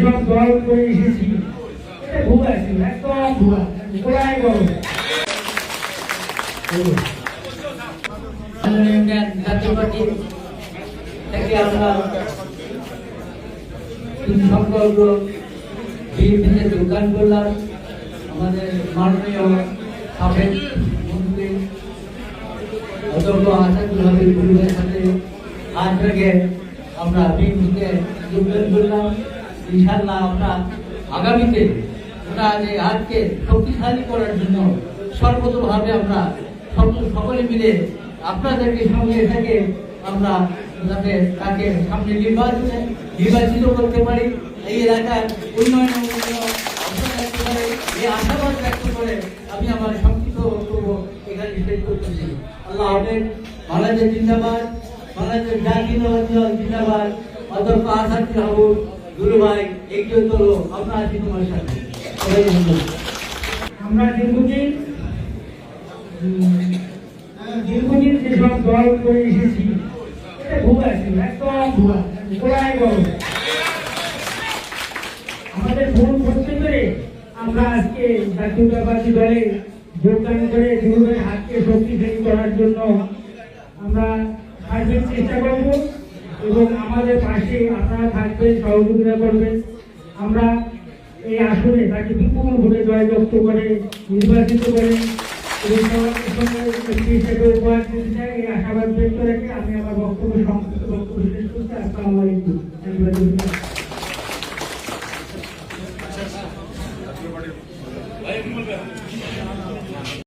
যেসব দল করে এসেছি। এটা ভুয়া ছিল একদম ভুয়া পার্টি থেকে আমরা সংকল্প যোগদান করলাম আমাদের মাননীয় সাবেক মন্ত্রী অধ্যক্ষ সাথে আজ থেকে আমরা বিএনপিতে যোগদান করলাম। ইনশাল্লাহ আমরা আগামীতে ওটা যে আজকে শক্তিশালী করার জন্য সর্বতভাবে আমরা সকলে মিলে আপনাদেরকে সঙ্গে থেকে আমরা যাতে তাকে সামনে নির্বাচনে নির্বাচিত করতে পারি। এই এলাকার উন্নয়ন এই আশাবাদ ব্যক্ত করে আমি আমার সংক্ষিপ্ত বক্তব্য এখানে শেষ করতেছি আল্লাহ হাফেজ, বাংলাদেশ জিন্দাবাদ, বাংলাদেশ দল জিন্দাবাদ, অধ্যক্ষ আসাদ হাবুব। গুরু ভাই এগিয়ে চলো আমরা আছি তোমার সাথে। আমরা দীর্ঘদিন দীর্ঘদিন যেসব দল করে এসেছি, এটা ভুয়া একদম ভুয়া আমাদের ভুল করতে পেরে আমরা আজকে জাতীয়তাবাদী দলে যোগদান করে দুর্গের হাতকে শক্তিশালী করার জন্য আমরা সার্বিক চেষ্টা করব। এবং আমাদের পাশে আপনারা থাকবেন, সহযোগিতা করবেন। আমরা এই আসনে তাকে বিপুল ভোটে জয়যুক্ত করে নির্বাচিত করে উপহার দিতে চাই। আশাবাদ ব্যক্ত আমি বক্তব্য